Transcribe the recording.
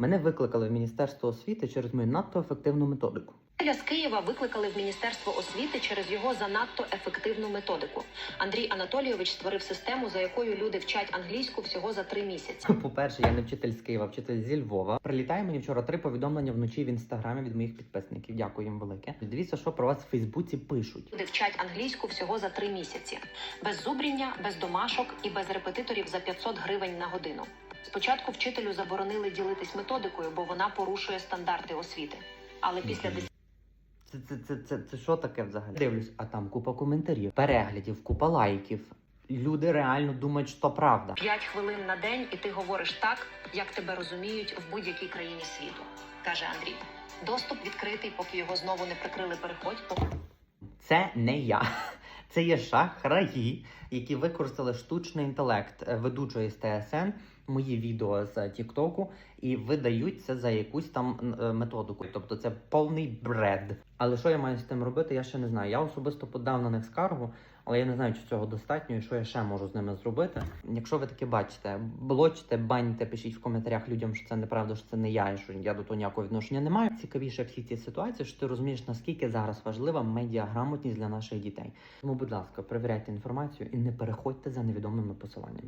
Мене викликали в Міністерство освіти через мою надто ефективну методику. З Києва викликали в Міністерство освіти через його занадто ефективну методику. Андрій Анатолійович створив систему, за якою люди вчать англійську всього за три місяці. По-перше, я не вчитель з Києва, вчитель зі Львова. Прилітає мені вчора три повідомлення вночі в інстаграмі від моїх підписників. Дякую їм велике. Дивіться, що про вас в Фейсбуці пишуть. Люди вчать англійську всього за три місяці, без зубріння, без домашок і без репетиторів за 500 гривень на годину. Спочатку вчителю заборонили ділитись методикою, бо вона порушує стандарти освіти. Але після. Це, це, це, це, це що таке взагалі? Дивлюсь, а там купа коментарів, переглядів, купа лайків. Люди реально думають, що правда. 5 хвилин на день, і ти говориш так, як тебе розуміють в будь-якій країні світу, каже Андрій. Доступ відкритий, поки його знову не прикрили. Переходь. Це не я. Це є шахраї, які використали штучний інтелект е, ведучої з ТСН, мої відео з Тіктоку, і видають це за якусь там е, методику. Тобто це повний бред. Але що я маю з тим робити, я ще не знаю. Я особисто подав на них скаргу, але я не знаю, чи цього достатньо і що я ще можу з ними зробити. Якщо ви таке бачите, блочте, баньте, пишіть в коментарях людям, що це неправда, що це не я, і що я до того ніякого відношення не маю. Цікавіше всі ці ситуації, що ти розумієш, наскільки зараз важлива медіаграмотність для наших дітей. Тому, будь ласка, перевіряйте інформацію і не переходьте за невідомими посиланнями.